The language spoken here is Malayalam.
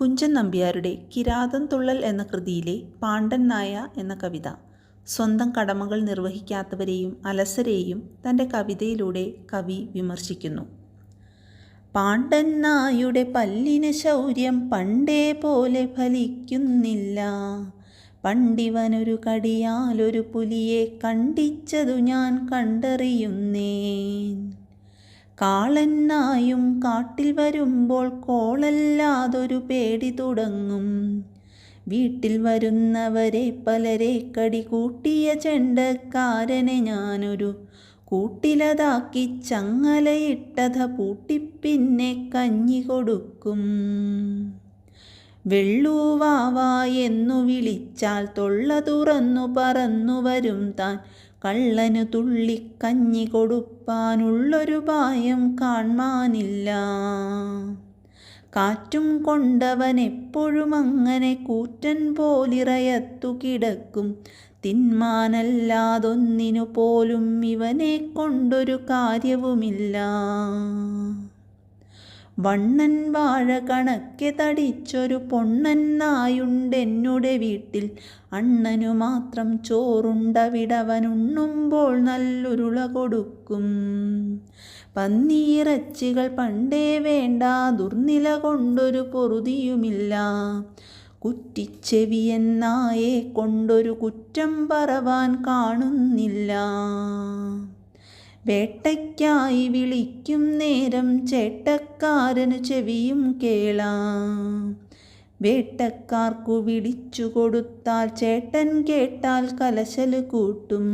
കുഞ്ചൻ നമ്പ്യാരുടെ കിരാതം തുള്ളൽ എന്ന കൃതിയിലെ പാണ്ഡൻ നായ എന്ന കവിത. സ്വന്തം കടമകൾ നിർവഹിക്കാത്തവരെയും അലസരെയും തന്റെ കവിതയിലൂടെ കവി വിമർശിക്കുന്നു. പാണ്ഡൻ നായുടെ പല്ലിന് ശൗര്യം പണ്ടേ പോലെ ഫലിക്കുന്നില്ല. പണ്ടിവനൊരു കടിയാലൊരു പുലിയെ കണ്ടിച്ചതു ഞാൻ കണ്ടറിയുന്നേൻ. കാളന്നായും കാട്ടിൽ വരുമ്പോൾ കോളല്ലാതൊരു പേടി തുടങ്ങും. വീട്ടിൽ വരുന്നവരെ പലരെ കടി കൂട്ടിയ ചെണ്ടക്കാരനെ ഞാനൊരു കൂട്ടിലതാക്കി ചങ്ങലയിട്ടത പൂട്ടിപ്പിന്നെ കഞ്ഞി കൊടുക്കും. വെള്ളൂവാവ എന്നു വിളിച്ചാൽ തൊള്ള തുറന്നു പറന്നു വരും താൻ. കള്ളനു തുള്ളിക്കഞ്ഞി കൊടുപ്പാനുള്ളൊരു പായം കാൺമാനില്ല കാറ്റും കൊണ്ടവൻ എപ്പോഴും അങ്ങനെ കൂറ്റൻ പോലിറയത്തു കിടക്കും. തിന്മാനല്ലാതൊന്നിനു പോലും ഇവനെ കൊണ്ടൊരു കാര്യവുമില്ല. വണ്ണൻ വാഴ കണക്കെ തടിച്ചൊരു പൊണ്ണൻ നായുണ്ടെന്നുടെ വീട്ടിൽ അണ്ണനു മാത്രം ചോറുണ്ട വിടവനുണ്ണുമ്പോൾ നല്ലുരുള കൊടുക്കും. പന്നിയിറച്ചികൾ പണ്ടേ വേണ്ട ദുർനില കൊണ്ടൊരു പൊറുതിയുമില്ല. കുറ്റിച്ചെവിയെന്നായെ കൊണ്ടൊരു കുറ്റം പറവാൻ കാണുന്നില്ല. വേട്ടയ്ക്കായി വിളിക്കും നേരം ചേട്ടക്കാരന് ചെവിയും കേളാം. വേട്ടക്കാർക്കു വിളിച്ചു കൊടുത്താൽ ചേട്ടൻ കേട്ടാൽ കലശൽ കൂട്ടും.